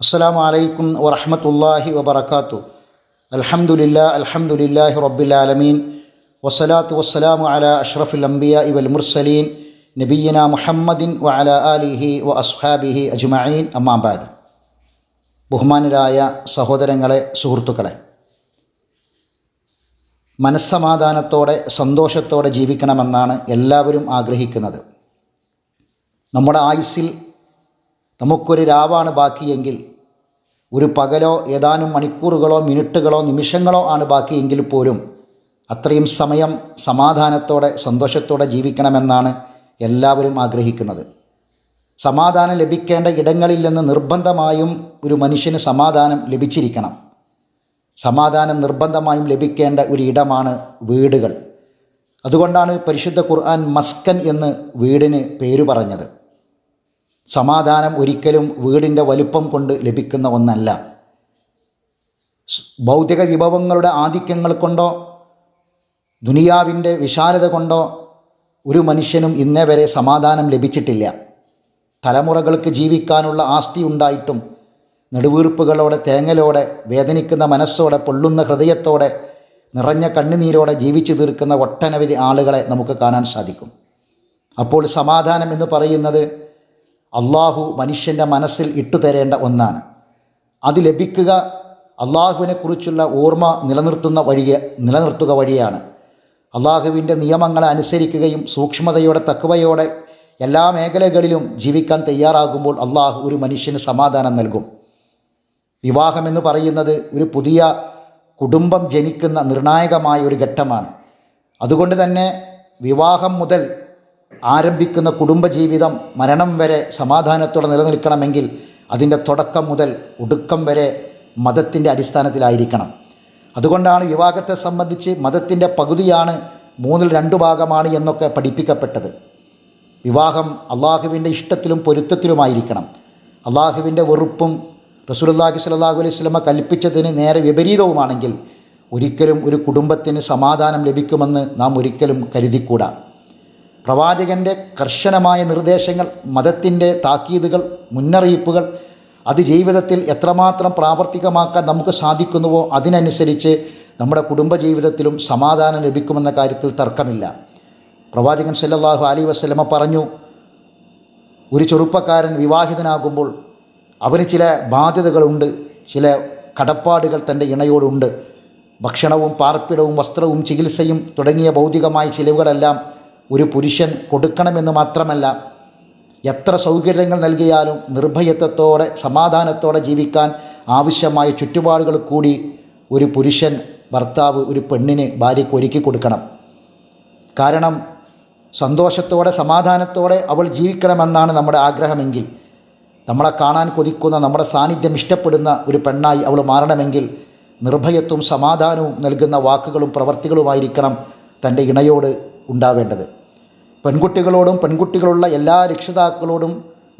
അസ്സാം വലൈക്കും വറഹമത്തല്ലാഹി വബർക്കാത്തു അൽഹംദുലില്ലാ അൽഹംദുലില്ലാഹി റബ്ബിൽ വസ്സലാത്തു വസ്സലാമു അല അഷ്റഫുൽ അംബിയ ഇവൽ മുർസലീൻ. നബീന മുഹമ്മദിൻ വ അല ആലിഹി വ അസ്ഹാബിഹി അജ്മീൻ അമ്മാബാദ് ബഹുമാനരായ സഹോദരങ്ങളെ സുഹൃത്തുക്കളെ മനസ്സമാധാനത്തോടെ സന്തോഷത്തോടെ ജീവിക്കണമെന്നാണ് എല്ലാവരും ആഗ്രഹിക്കുന്നത്. നമ്മുടെ ആയുസ്സിൽ നമുക്കൊരു രാവാണ് ബാക്കിയെങ്കിൽ ഒരു പകലോ ഏതാനും മണിക്കൂറുകളോ മിനിറ്റുകളോ നിമിഷങ്ങളോ ആണ് ബാക്കിയെങ്കിൽ പോലും അത്രയും സമയം സമാധാനത്തോടെ സന്തോഷത്തോടെ ജീവിക്കണമെന്നാണ് എല്ലാവരും ആഗ്രഹിക്കുന്നത്. സമാധാനം ലഭിക്കേണ്ട ഇടങ്ങളിൽ നിന്ന് നിർബന്ധമായും ഒരു മനുഷ്യന് സമാധാനം ലഭിച്ചിരിക്കണം. സമാധാനം നിർബന്ധമായും ലഭിക്കേണ്ട ഒരു ഇടമാണ് വീടുകൾ. അതുകൊണ്ടാണ് പരിശുദ്ധ ഖുർആൻ മസ്കൻ എന്ന് വീടിന് പേര് പറഞ്ഞത്. സമാധാനം ഒരിക്കലും വീടിന്റെ വലുപ്പം കൊണ്ട് ലഭിക്കുന്ന ഒന്നല്ല. ഭൗതിക വിഭവങ്ങളുടെ ആധിക്യങ്ങൾ കൊണ്ടോ ദുനിയാവിന്റെ വിശാലത കൊണ്ടോ ഒരു മനുഷ്യനും ഇന്നേ വരെ സമാധാനം ലഭിച്ചിട്ടില്ല. തലമുറകൾക്ക് ജീവിക്കാനുള്ള ആസ്തി ഉണ്ടായിട്ടും നെടുവീർപ്പുകളോടെ തേങ്ങലോടെ വേദനിക്കുന്ന മനസ്സോടെ പൊള്ളുന്ന ഹൃദയത്തോടെ നിറഞ്ഞ കണ്ണുനീരോടെ ജീവിച്ചു തീർക്കുന്ന ഒട്ടനവധി ആളുകളെ നമുക്ക് കാണാൻ സാധിക്കും. അപ്പോൾ സമാധാനം എന്ന് പറയുന്നത് അള്ളാഹു മനുഷ്യന്റെ മനസ്സിൽ ഇട്ടുതരേണ്ട ഒന്നാണ്. അത് ലഭിക്കുക അള്ളാഹുവിനെക്കുറിച്ചുള്ള ഓർമ്മ നിലനിർത്തുന്ന വഴിയെ നിലനിർത്തുക വഴിയാണ്. അള്ളാഹുവിന്റെ നിയമങ്ങളെ അനുസരിക്കുകയും സൂക്ഷ്മതയോടെ തക്കവയോടെ എല്ലാ മേഖലകളിലും ജീവിക്കാൻ തയ്യാറാകുമ്പോൾ അള്ളാഹു ഒരു മനുഷ്യന് സമാധാനം നൽകും. വിവാഹമെന്ന് പറയുന്നത് ഒരു പുതിയ കുടുംബം ജനിക്കുന്ന നിർണായകമായ ഒരു ഘട്ടമാണ്. അതുകൊണ്ട് തന്നെ വിവാഹം മുതൽ ആരംഭിക്കുന്ന കുടുംബജീവിതം മരണം വരെ സമാധാനത്തോടെ നിലനിൽക്കണമെങ്കിൽ അതിന്റെ തുടക്കം മുതൽ ഒടുക്കം വരെ മതത്തിന്റെ അടിസ്ഥാനത്തിലായിരിക്കണം. അതുകൊണ്ടാണ് വിവാഹത്തെ സംബന്ധിച്ച് മതത്തിന്റെ പകുതിയാണ് മൂന്നിൽ രണ്ടു ഭാഗമാണ് എന്നൊക്കെ പഠിപ്പിക്കപ്പെട്ടത്. വിവാഹം അള്ളാഹുവിന്റെ ഇഷ്ടത്തിലും പൊരുത്തത്തിലുമായിരിക്കണം. അള്ളാഹുവിന്റെ വെറുപ്പും റസൂലുല്ലാഹി സ്വല്ലല്ലാഹു അലൈഹി സ്വലമ കൽപ്പിച്ചതിന് നേരെ വിപരീതവുമാണെങ്കിൽ ഒരിക്കലും ഒരു കുടുംബത്തിന് സമാധാനം ലഭിക്കുമെന്ന് നാം ഒരിക്കലും കരുതിക്കൂടാ. പ്രവാചകന്റെ കർശനമായ നിർദ്ദേശങ്ങൾ മതത്തിന്റെ താക്കീതുകൾ മുന്നറിയിപ്പുകൾ അത് ജീവിതത്തിൽ എത്രമാത്രം പ്രാവർത്തികമാക്കാൻ നമുക്ക് സാധിക്കുന്നുവോ അതിനനുസരിച്ച് നമ്മുടെ കുടുംബജീവിതത്തിലും സമാധാനം ലഭിക്കുമെന്ന കാര്യത്തിൽ തർക്കമില്ല. പ്രവാചകൻ സല്ലാഹു അലി വസ്ലമ പറഞ്ഞു ഒരു ചെറുപ്പക്കാരൻ വിവാഹിതനാകുമ്പോൾ അവന് ചില ബാധ്യതകളുണ്ട് ചില കടപ്പാടുകൾ തന്റെ ഇണയോടുണ്ട്. ഭക്ഷണവും പാർപ്പിടവും വസ്ത്രവും ചികിത്സയും തുടങ്ങിയ ഭൗതികമായ ചിലവുകളെല്ലാം ഒരു പുരുഷൻ കൊടുക്കണമെന്ന് മാത്രമല്ല എത്ര സൗകര്യങ്ങൾ നൽകിയാലും നിർഭയത്വത്തോടെ സമാധാനത്തോടെ ജീവിക്കാൻ ആവശ്യമായ ചുറ്റുപാടുകൾ കൂടി ഒരു പുരുഷൻ ഭർത്താവ് ഒരു പെണ്ണിന് ഭാര്യയ്ക്ക് ഒരുക്കി കൊടുക്കണം. കാരണം സന്തോഷത്തോടെ സമാധാനത്തോടെ അവൾ ജീവിക്കണമെന്നാണ് നമ്മുടെ ആഗ്രഹമെങ്കിൽ നമ്മളെ കാണാൻ കൊതിക്കുന്ന നമ്മുടെ സാന്നിധ്യം ഇഷ്ടപ്പെടുന്ന ഒരു പെണ്ണായി അവൾ മാറണമെങ്കിൽ നിർഭയത്വവും സമാധാനവും നൽകുന്ന വാക്കുകളും പ്രവർത്തികളുമായിരിക്കണം തന്റെ ഇണയോട് ഉണ്ടാവേണ്ടത്. പെൺകുട്ടികളോടും പെൺകുട്ടികളുള്ള എല്ലാ രക്ഷിതാക്കളോടും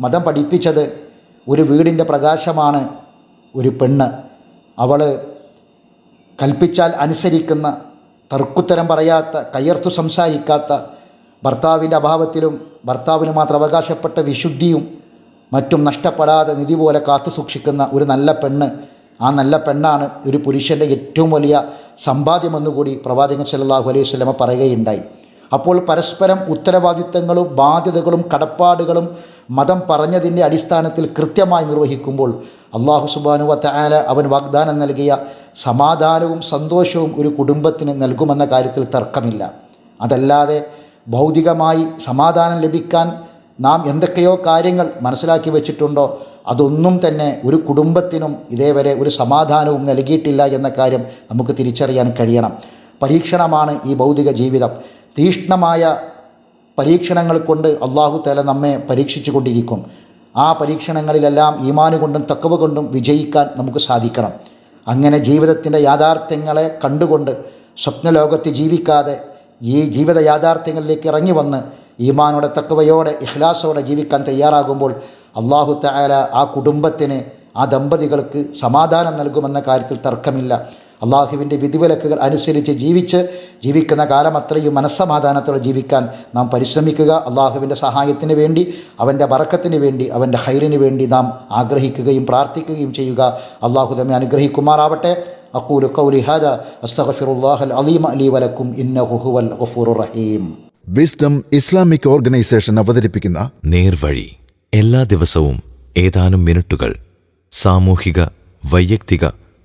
മതം പഠിപ്പിച്ചത് ഒരു വീടിന്റെ പ്രകാശമാണ് ഒരു പെണ്ണ്. അവൾ കൽപ്പിച്ചാൽ അനുസരിക്കുന്ന തർക്കുത്തരം പറയാത്ത കയ്യർത്തു സംസാരിക്കാത്ത ഭർത്താവിന്റെ അഭാവത്തിലും ഭർത്താവിന് മാത്രം അവകാശപ്പെട്ട വിശുദ്ധിയും മറ്റും നഷ്ടപ്പെടാതെ നിധി പോലെ കാത്തു സൂക്ഷിക്കുന്ന ഒരു നല്ല പെണ്ണ്. ആ നല്ല പെണ്ണാണ് ഒരു പുരുഷന്റെ ഏറ്റവും വലിയ സമ്പാദ്യമെന്നുകൂടി പ്രവാചകൻ സല്ലാഹു അലൈഹി വസല്ലമ പറയുകയുണ്ടായി. അപ്പോൾ പരസ്പരം ഉത്തരവാദിത്തങ്ങളും ബാധ്യതകളും കടപ്പാടുകളും മതം പറഞ്ഞതിന്റെ അടിസ്ഥാനത്തിൽ കൃത്യമായി നിർവഹിക്കുമ്പോൾ അള്ളാഹു സുബാനു തആല അവൻ വാഗ്ദാനം നൽകിയ സമാധാനവും സന്തോഷവും ഒരു കുടുംബത്തിന് നൽകുമെന്ന കാര്യത്തിൽ തർക്കമില്ല. അതല്ലാതെ ഭൗതികമായി സമാധാനം ലഭിക്കാൻ നാം എന്തൊക്കെയോ കാര്യങ്ങൾ മനസ്സിലാക്കി വെച്ചിട്ടുണ്ടോ അതൊന്നും തന്നെ ഒരു കുടുംബത്തിനും ഇതേവരെ ഒരു സമാധാനവും നൽകിയിട്ടില്ല എന്ന കാര്യം നമുക്ക് തിരിച്ചറിയാൻ കഴിയണം. പരീക്ഷണമാണ് ഈ ഭൗതിക ജീവിതം. തീഷ്ണമായ പരീക്ഷണങ്ങൾ കൊണ്ട് അള്ളാഹു തല നമ്മെ പരീക്ഷിച്ചു കൊണ്ടിരിക്കും. ആ പരീക്ഷണങ്ങളിലെല്ലാം ഈമാന് കൊണ്ടും തക്കവ് കൊണ്ടും വിജയിക്കാൻ നമുക്ക് സാധിക്കണം. അങ്ങനെ ജീവിതത്തിന്റെ യാഥാർത്ഥ്യങ്ങളെ കണ്ടുകൊണ്ട് സ്വപ്നലോകത്ത് ജീവിക്കാതെ ഈ ജീവിത യാഥാർത്ഥ്യങ്ങളിലേക്ക് ഇറങ്ങി വന്ന് ഈമാനോടെ തക്കവയോടെ ഇഖ്ലാസോടെ ജീവിക്കാൻ തയ്യാറാകുമ്പോൾ അള്ളാഹു തആല ആ കുടുംബത്തിന് ആ ദമ്പതികൾക്ക് സമാധാനം നൽകുമെന്ന കാര്യത്തിൽ തർക്കമില്ല. അള്ളാഹുവിന്റെ വിധിവിലക്കുകൾ അനുസരിച്ച് ജീവിച്ച് ജീവിക്കുന്ന കാലം അത്രയും മനസ്സമാധാനത്തോടെ ജീവിക്കാൻ നാം പരിശ്രമിക്കുക. അള്ളാഹുവിന്റെ സഹായത്തിന് വേണ്ടി അവന്റെ വറക്കത്തിന് വേണ്ടി അവന്റെ ഹൈറിന് വേണ്ടി നാം ആഗ്രഹിക്കുകയും പ്രാർത്ഥിക്കുകയും ചെയ്യുക. അള്ളാഹു തമ്മെ അനുഗ്രഹിക്കുമാറാവട്ടെ. അക്കൂലു കൗലി ഹാദ. അസ്തഗഫിറുല്ലാഹൽ അലീം അലി വലക്കും. ഇന്നഹു ഹുവൽ ഗഫൂർ റഹീം. വിസ്ഡം ഇസ്ലാമിക് ഓർഗനൈസേഷൻ അവതരിപ്പിക്കുന്ന നേർവഴി. എല്ലാ ദിവസവും ഏതാനും മിനിറ്റുകൾ സാമൂഹിക വൈയക്തിക